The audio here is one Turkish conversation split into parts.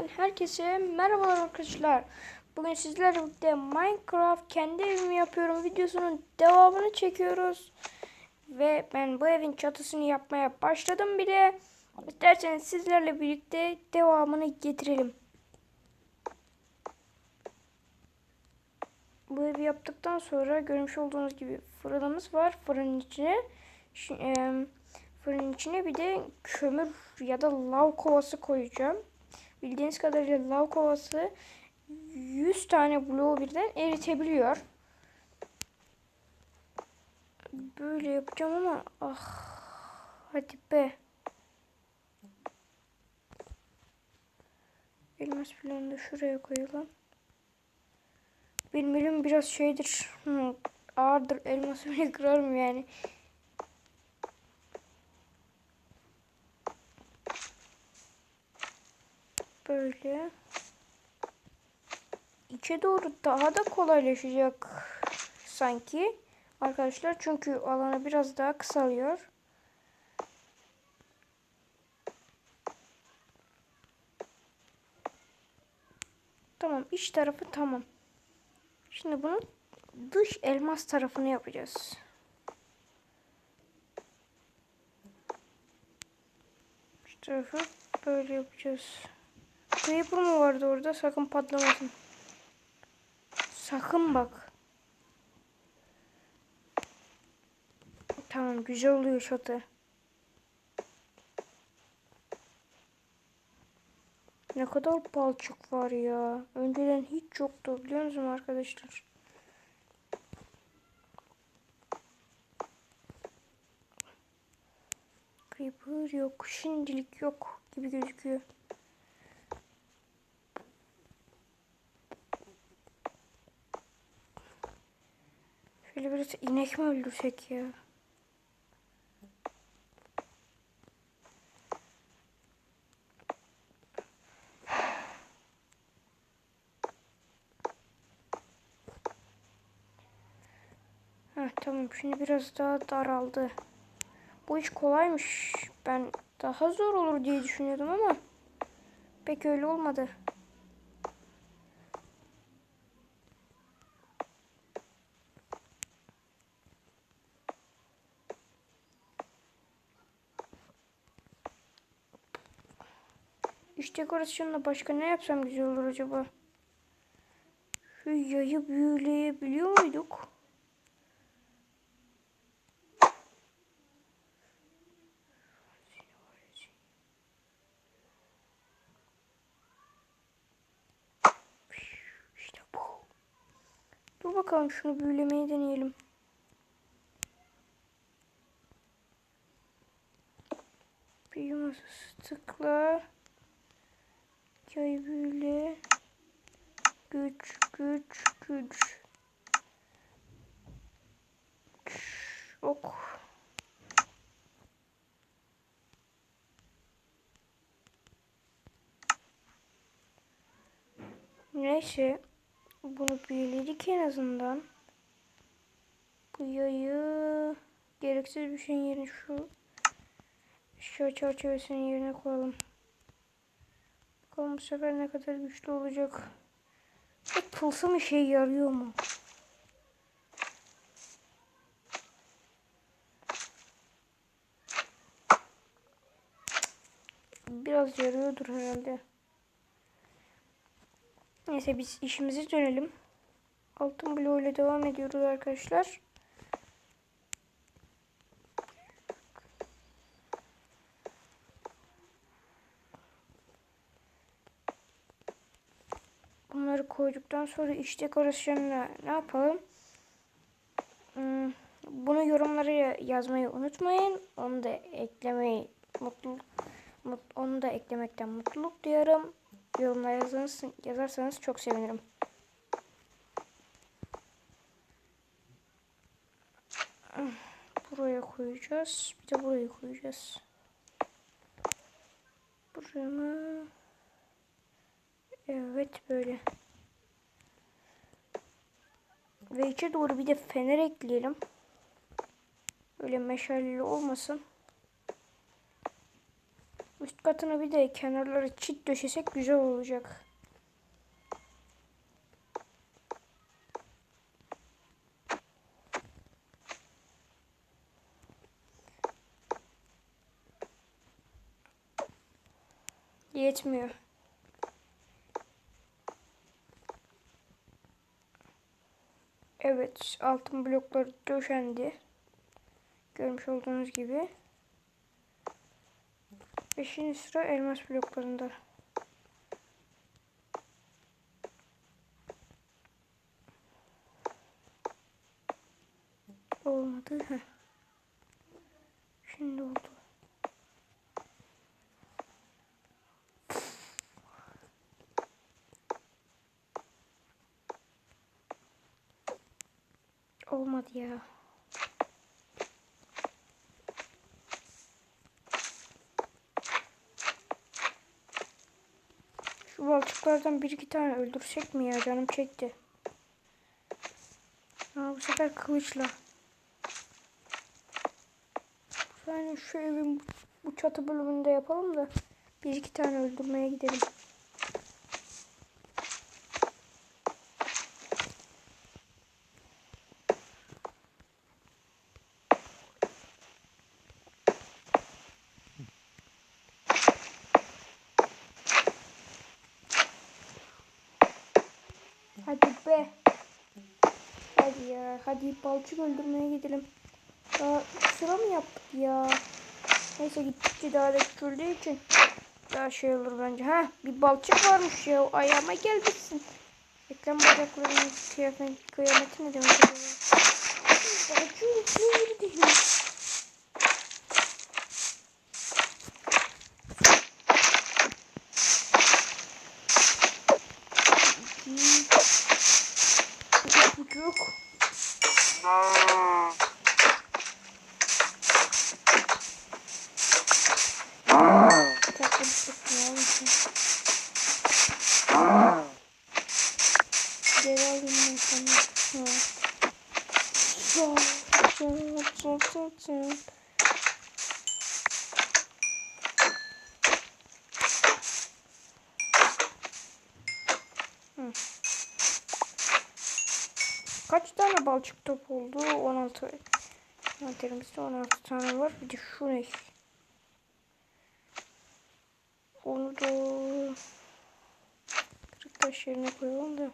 kanalından herkese merhabalar arkadaşlar. Bugün sizlerle birlikte Minecraft kendi evimi yapıyorum videosunun devamını çekiyoruz. Ve ben bu evin çatısını yapmaya başladım bile. İsterseniz sizlerle birlikte devamını getirelim. Bu evi yaptıktan sonra görmüş olduğunuz gibi fırınımız var. Fırının içine şi- em, fırının içine bir de kömür ya da lav kovası koyacağım. Bildiğiniz kadarıyla lav kovası 100 tane bloğu birden eritebiliyor. Böyle yapacağım ama ah hadi be. Elmas bloğunu da şuraya koyalım. Benim elim biraz şeydir. hı, ağırdır. Elması bile kırarım yani. Böyle. İçe doğru daha da kolaylaşacak sanki. Arkadaşlar çünkü alanı biraz daha kısalıyor. Tamam iç tarafı tamam. Şimdi bunun dış elmas tarafını yapacağız. Şu tarafı böyle yapacağız. Creeper mı vardı orada? Sakın patlamasın. Sakın bak. Tamam güzel oluyor çatı. Ne kadar balçık var ya. Önceden hiç yoktu biliyor musun arkadaşlar? Creeper yok. Şimdilik yok gibi gözüküyor. Şöyle biraz inek mi öldürsek ya? Heh, tamam şimdi biraz daha daraldı. Bu iş kolaymış. Ben daha zor olur diye düşünüyordum ama pek öyle olmadı. İş dekorasyonla başka ne yapsam güzel olur acaba? Şu yayı büyüleyebiliyor muyduk? İşte bu. Dur bakalım şunu büyülemeyi deneyelim. Büyü tıkla. Büyüle. Güç, güç, güç. Ok. Neyse. Bunu büyüledik en azından. Bu yayı gereksiz bir şeyin yerine şu şu çerçevesinin yerine koyalım. Bakalım bu sefer ne kadar güçlü olacak. Bu tılsım işe yarıyor mu? Biraz yarıyordur herhalde. Neyse biz işimize dönelim. Altın bloğuyla devam ediyoruz arkadaşlar. Koyduktan sonra iç dekorasyonuna ne yapalım? Hmm, Bunu yorumlara yazmayı unutmayın. Onu da eklemeyi mutluluk mut- onu da eklemekten mutluluk duyarım. Yorumlara yazarsanız, yazarsanız çok sevinirim. Buraya koyacağız. Bir de buraya koyacağız. Buraya mı? Evet böyle. Ve içe doğru bir de fener ekleyelim. Böyle meşaleli olmasın. Üst katına bir de kenarları çit döşesek güzel olacak. Yetmiyor. Evet, altın blokları döşendi. Görmüş olduğunuz gibi. Beşinci sıra elmas bloklarında. Olmadı. Heh. Şimdi oldu. Olmadı ya. Şu balçıklardan bir iki tane öldürsek mi ya? Canım çekti. Ama bu sefer kılıçla. Yani şu evin bu çatı bölümünde yapalım da bir iki tane öldürmeye gidelim. Hadi be. Hadi ya. Hadi balçık öldürmeye gidelim. Daha sıra mı yaptık ya? Neyse gittikçe daha da küçüldüğü için daha şey olur bence. Ha bir balçık varmış ya. Ayağıma gelmişsin. Eklem bacaklarının kıyafet, kıyameti ne demek? Balçık ne girdi? Kaç tane balçık top oldu? 16. Envanterimizde 16 tane var. Bir de şu ne? Onu da kırık taş yerine koyalım da.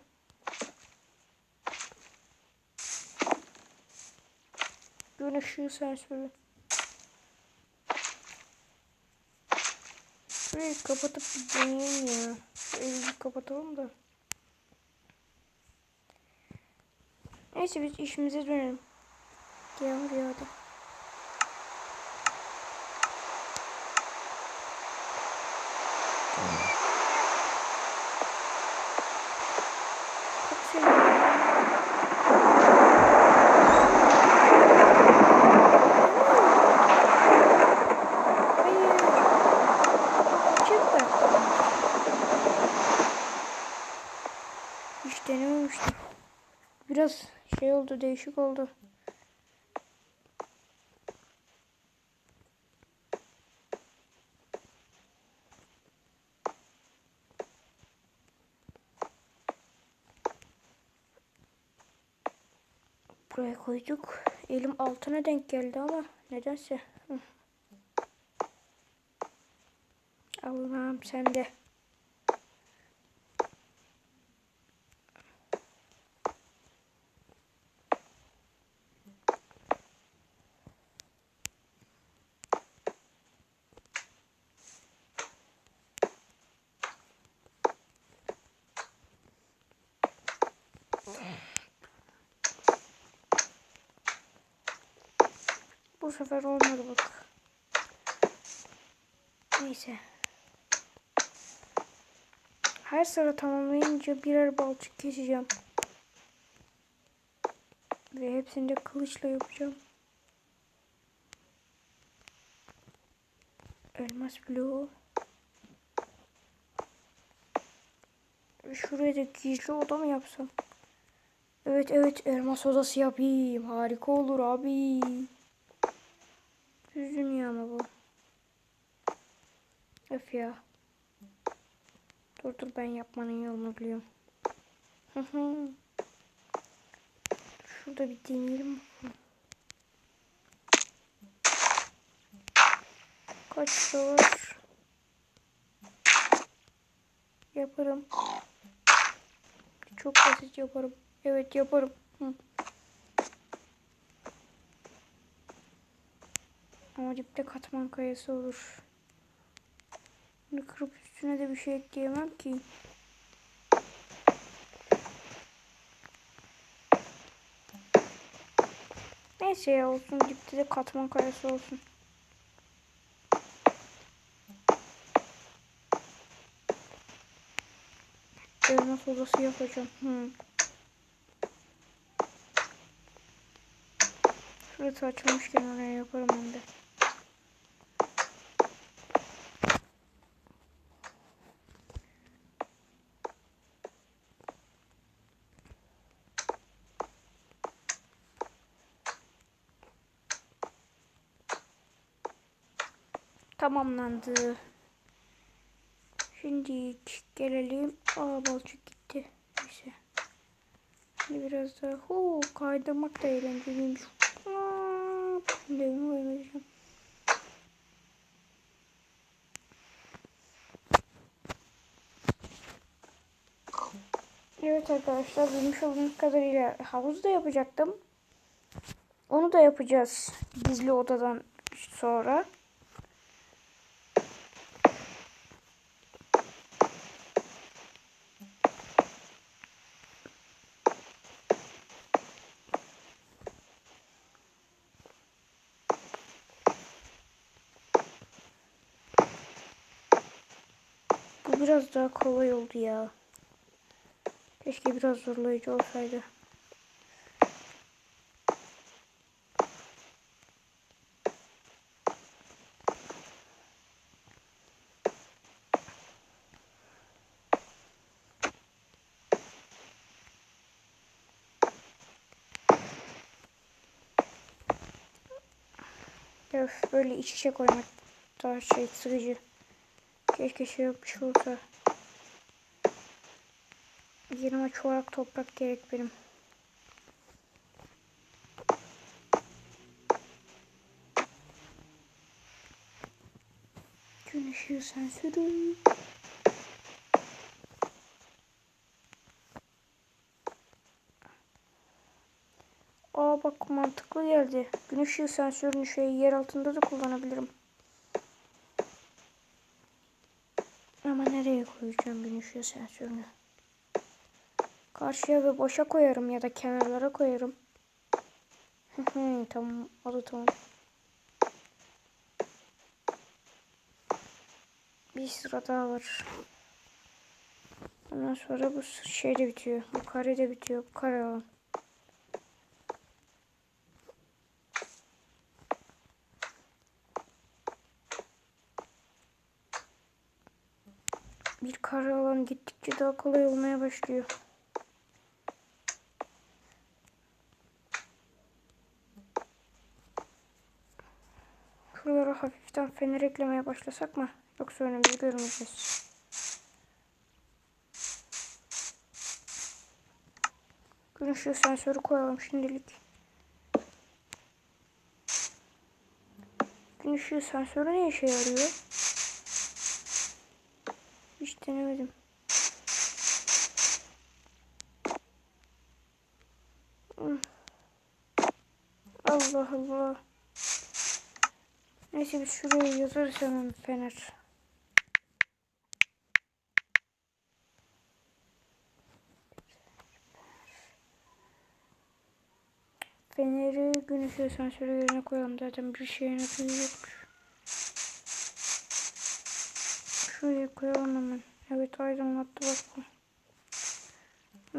Gün ışığı sensörü. Şurayı kapatıp bir deneyelim ya. Şu evi kapatalım da. Neyse biz işimize dönelim. Yağmur yağdı. Çok seviyorum. Hayır. Açık bıraktım. Hiç denememiştim. Biraz şey değişik oldu. Buraya koyduk. Elim altına denk geldi ama nedense. Hı. Allah'ım sen de. Bu sefer olmadı bak. Neyse. Her sıra tamamlayınca birer balçık keseceğim. Ve hepsini de kılıçla yapacağım. Elmas bloğu. Ve Şuraya da gizli oda mı yapsam? Evet evet elmas odası yapayım. Harika olur abi. Dünya mı bu? Öf ya. Dur dur ben yapmanın yolunu biliyorum. Hı hı. Şurada bir deneyelim bakalım. Kaç olur? Yaparım. Çok basit yaparım. Evet yaparım. Hı. Ama dipte katman kayası olur. Bunu kırıp üstüne de bir şey ekleyemem ki. Neyse ya olsun dipte de katman kayası olsun. Elmas odası yapacağım. Hı. Şurası açılmışken oraya yaparım ben de. Tamamlandı. Şimdi gelelim. Aa balçık gitti. Neyse. Şimdi biraz daha. Huu kaydırmak da eğlenceliymiş. Devimi koymayacağım. Evet arkadaşlar bilmiş olduğunuz kadarıyla havuz da yapacaktım. Onu da yapacağız gizli odadan sonra. Biraz daha kolay oldu ya. Keşke biraz zorlayıcı olsaydı. Öf böyle iç içe koymak daha şey sıkıcı. Keşke şey yapmış olsa. Yerime çorak toprak gerek benim. Gün ışığı sensörü. Aa bak mantıklı geldi. Gün ışığı sensörünü şey yer altında da kullanabilirim. Ama nereye koyacağım gün ışığı sensörünü? Karşıya ve boşa koyarım ya da kenarlara koyarım. tamam oldu tamam. Bir sıra daha var. Ondan sonra bu şey de bitiyor. Bu kare de bitiyor. Bu kare alan. Bir kare alan gittikçe daha kolay olmaya başlıyor. Şuralara hafiften fener eklemeye başlasak mı? Yoksa önümüzü görmeyeceğiz. Gün sensörü koyalım şimdilik. Gün ışığı sensörü ne işe yarıyor? Denemedim. Allah Allah. Neyse biz şuraya yazarız hemen fener. Feneri gün ışığı sensörü yerine koyalım. Zaten bir şeyin adı yok. Şuraya koyalım hemen. Evet aydınlattı bak bu.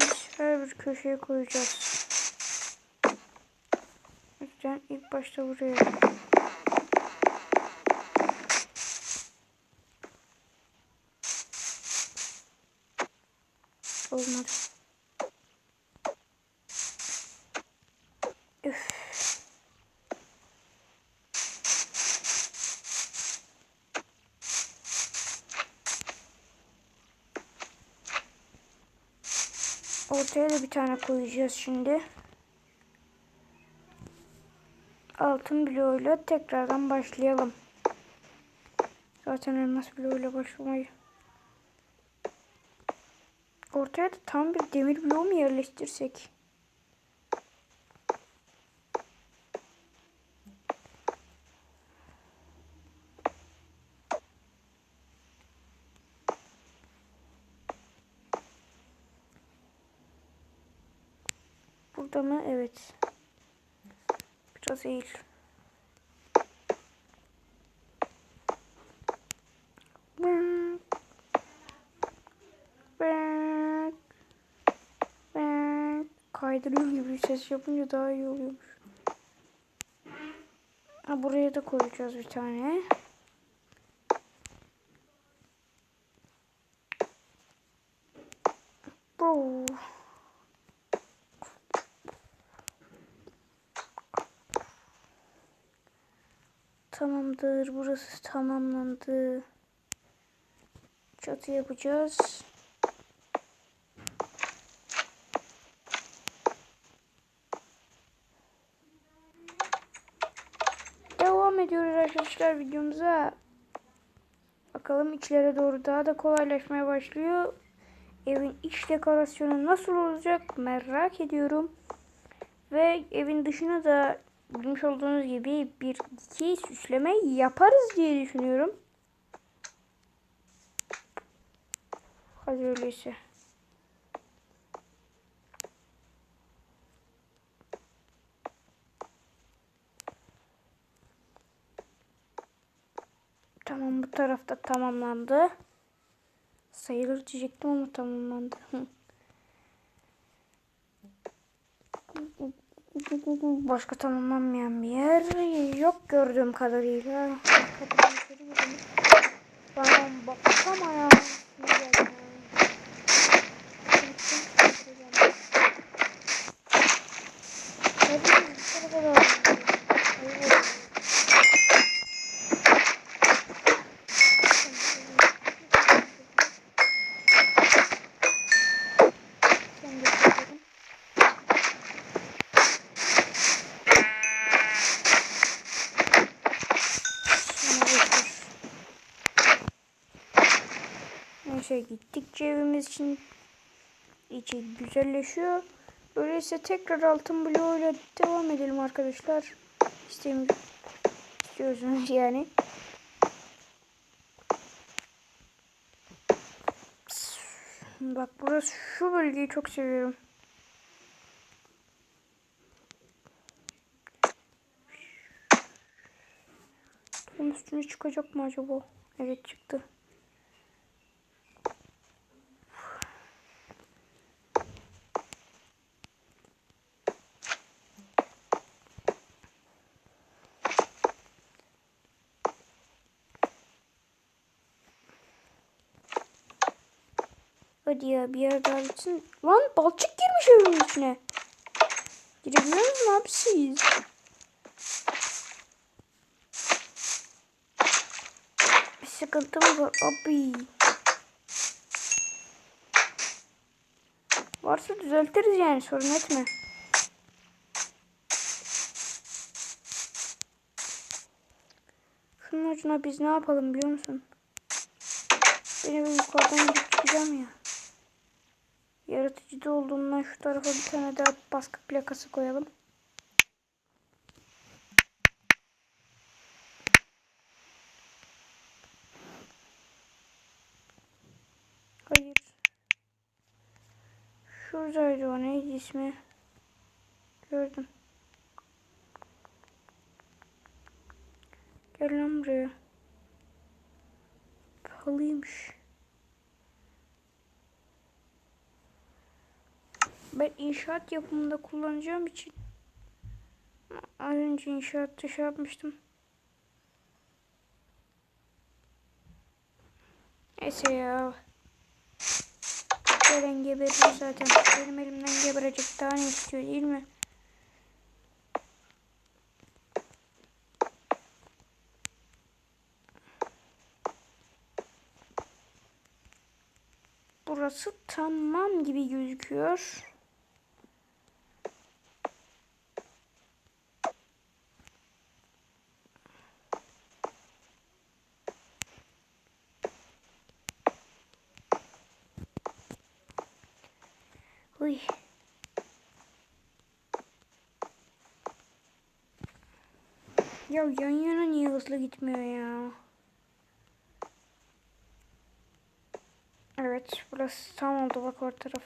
Biz her bir köşeye koyacağız. Yüzden ilk başta buraya. Olmadı. Üf. Ortaya da bir tane koyacağız şimdi. Altın bloğuyla tekrardan başlayalım. Zaten elmas bloğuyla başlamayı. Ortaya da tam bir demir bloğu mu yerleştirsek? Mı? Evet. Biraz eğil. Kaydırıyor gibi ses yapınca daha iyi oluyormuş. Ha, buraya da koyacağız bir tane. Tamamdır. Burası tamamlandı. Çatı yapacağız. Devam ediyoruz arkadaşlar videomuza. Bakalım içlere doğru daha da kolaylaşmaya başlıyor. Evin iç dekorasyonu nasıl olacak merak ediyorum. Ve evin dışına da bilmiş olduğunuz gibi bir iki süsleme yaparız diye düşünüyorum. Hadi öyleyse. Tamam bu tarafta tamamlandı. Sayılır diyecektim ama tamamlandı. Başka tamamlanmayan bir yer yok gördüğüm kadarıyla. Bana baksana Neyse gittikçe evimiz için içi güzelleşiyor. Öyleyse tekrar altın bloğuyla devam edelim arkadaşlar. İstiyorsunuz yani. Bak burası şu bölgeyi çok seviyorum. Bunun üstüne çıkacak mı acaba? Evet çıktı. Hadi ya bir yer daha bitsin. Lan balçık girmiş evimin içine. Girebiliyor musun abi siz? Bir sıkıntı mı var abi? Varsa düzeltiriz yani sorun etme. Şunun ucuna biz ne yapalım biliyor musun? Benim yukarıdan gidip çıkacağım ya. Yaratıcıda olduğundan şu tarafa bir tane daha baskı plakası koyalım. Hayır. Şuradaydı o neydi ismi? Gördüm. Gel lan buraya. Halıymış. Ben inşaat yapımında kullanacağım için az önce inşaatta şey yapmıştım. Neyse ya. Gelen geberir zaten. Benim elimden geberecek daha ne istiyor değil mi? Burası tamam gibi gözüküyor. Uy. Ya yan yana niye hızlı gitmiyor ya? Evet, burası tam oldu bak orta taraf.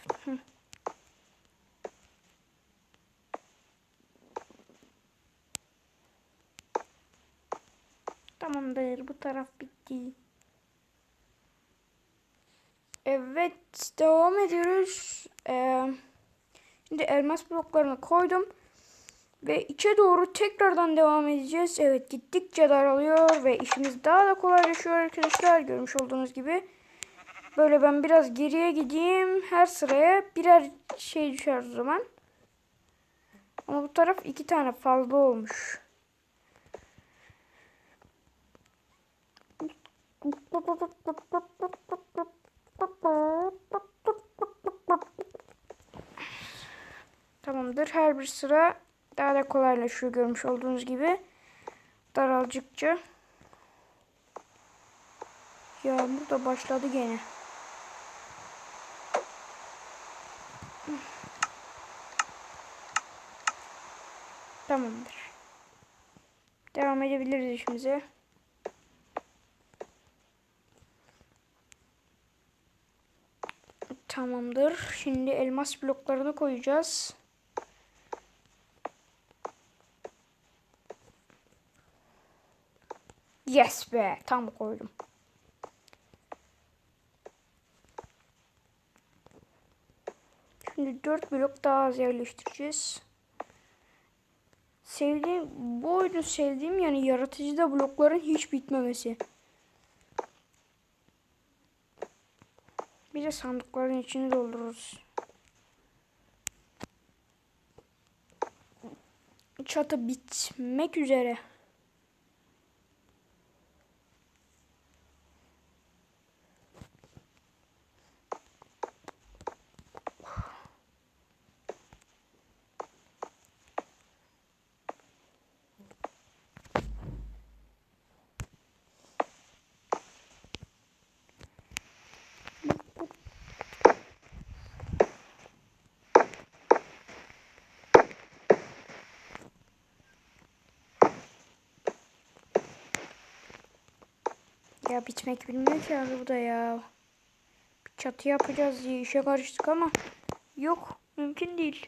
Tamamdır, bu taraf bitti. Evet, devam ediyoruz. Ee, şimdi elmas bloklarını koydum. Ve içe doğru tekrardan devam edeceğiz. Evet, gittikçe daralıyor ve işimiz daha da kolaylaşıyor arkadaşlar. Görmüş olduğunuz gibi. Böyle ben biraz geriye gideyim. Her sıraya birer şey düşer zaman. Ama bu taraf iki tane fazla olmuş. Tamamdır. Her bir sıra daha da kolaylaşıyor görmüş olduğunuz gibi. Daralcıkça. Yağmur da başladı gene. Tamamdır. Devam edebiliriz işimize. Tamamdır. Şimdi elmas bloklarını koyacağız. Yes be. Tam koydum. Şimdi 4 blok daha az yerleştireceğiz. Sevdiğim, bu oyunu sevdiğim yani yaratıcıda blokların hiç bitmemesi. Bir de sandıkların içini doldururuz. Çatı bitmek üzere. Ya bitmek bilmiyor ki abi bu da ya. Bir çatı yapacağız diye işe karıştık ama yok mümkün değil.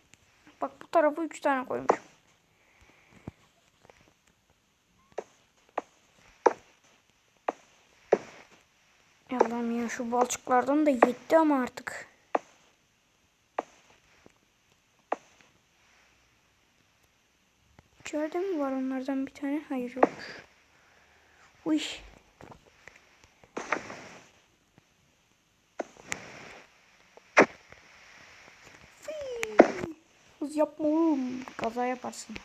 Bak bu tarafı 3 tane koymuşum. Allah'ım ya şu balçıklardan da yetti ama artık. İçeride mi var onlardan bir tane? Hayır yok. Uy. Hız yapma oğlum. Kaza yaparsın.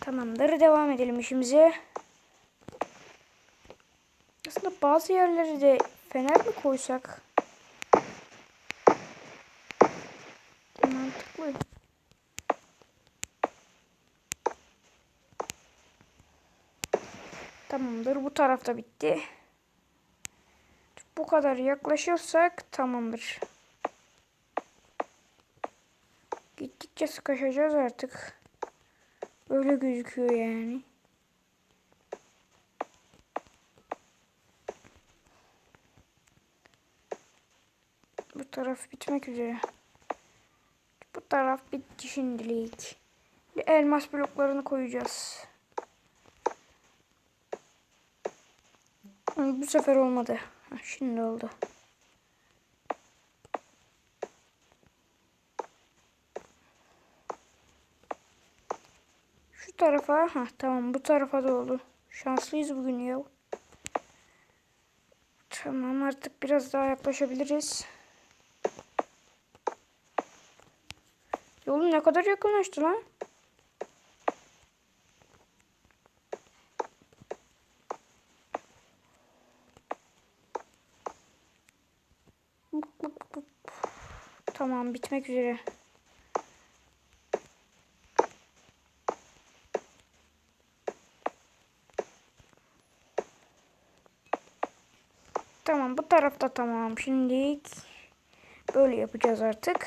Tamamdır. Devam edelim işimize. Aslında bazı yerleri de fener mi koysak? Mantıklı. Tamamdır. Bu tarafta bitti. Bu kadar yaklaşırsak tamamdır. Gittikçe sıkışacağız artık. Böyle gözüküyor yani. Bu taraf bitmek üzere. Bu taraf bitti şimdilik. Bir elmas bloklarını koyacağız. Bu sefer olmadı. Şimdi oldu. Şu tarafa. ha tamam bu tarafa da oldu. Şanslıyız bugün ya. Tamam artık biraz daha yaklaşabiliriz. Yolun ne kadar yakınlaştı lan? Tamam bitmek üzere. Tamam bu tarafta tamam. Şimdilik böyle yapacağız artık.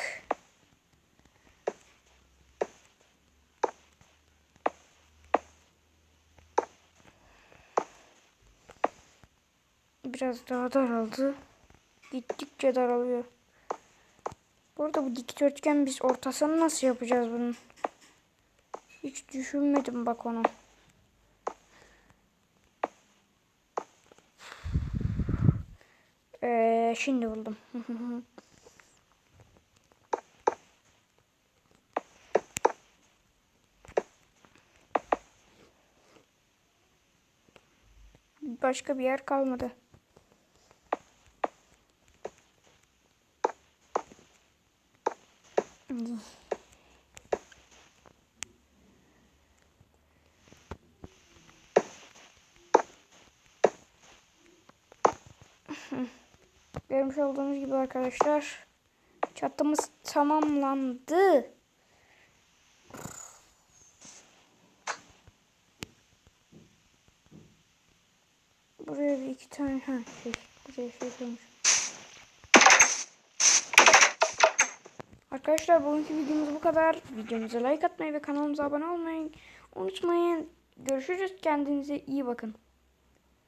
Biraz daha daraldı. Gittikçe daralıyor. Bu arada bu dikdörtgen biz ortasını nasıl yapacağız bunun? Hiç düşünmedim bak onu. Ee, şimdi buldum. Başka bir yer kalmadı. Görmüş olduğunuz gibi arkadaşlar çatımız tamamlandı. Buraya bir iki tane ha şey buraya şey koymuş. Arkadaşlar bugünkü videomuz bu kadar. Videomuza like atmayı ve kanalımıza abone olmayı unutmayın. Görüşürüz. Kendinize iyi bakın.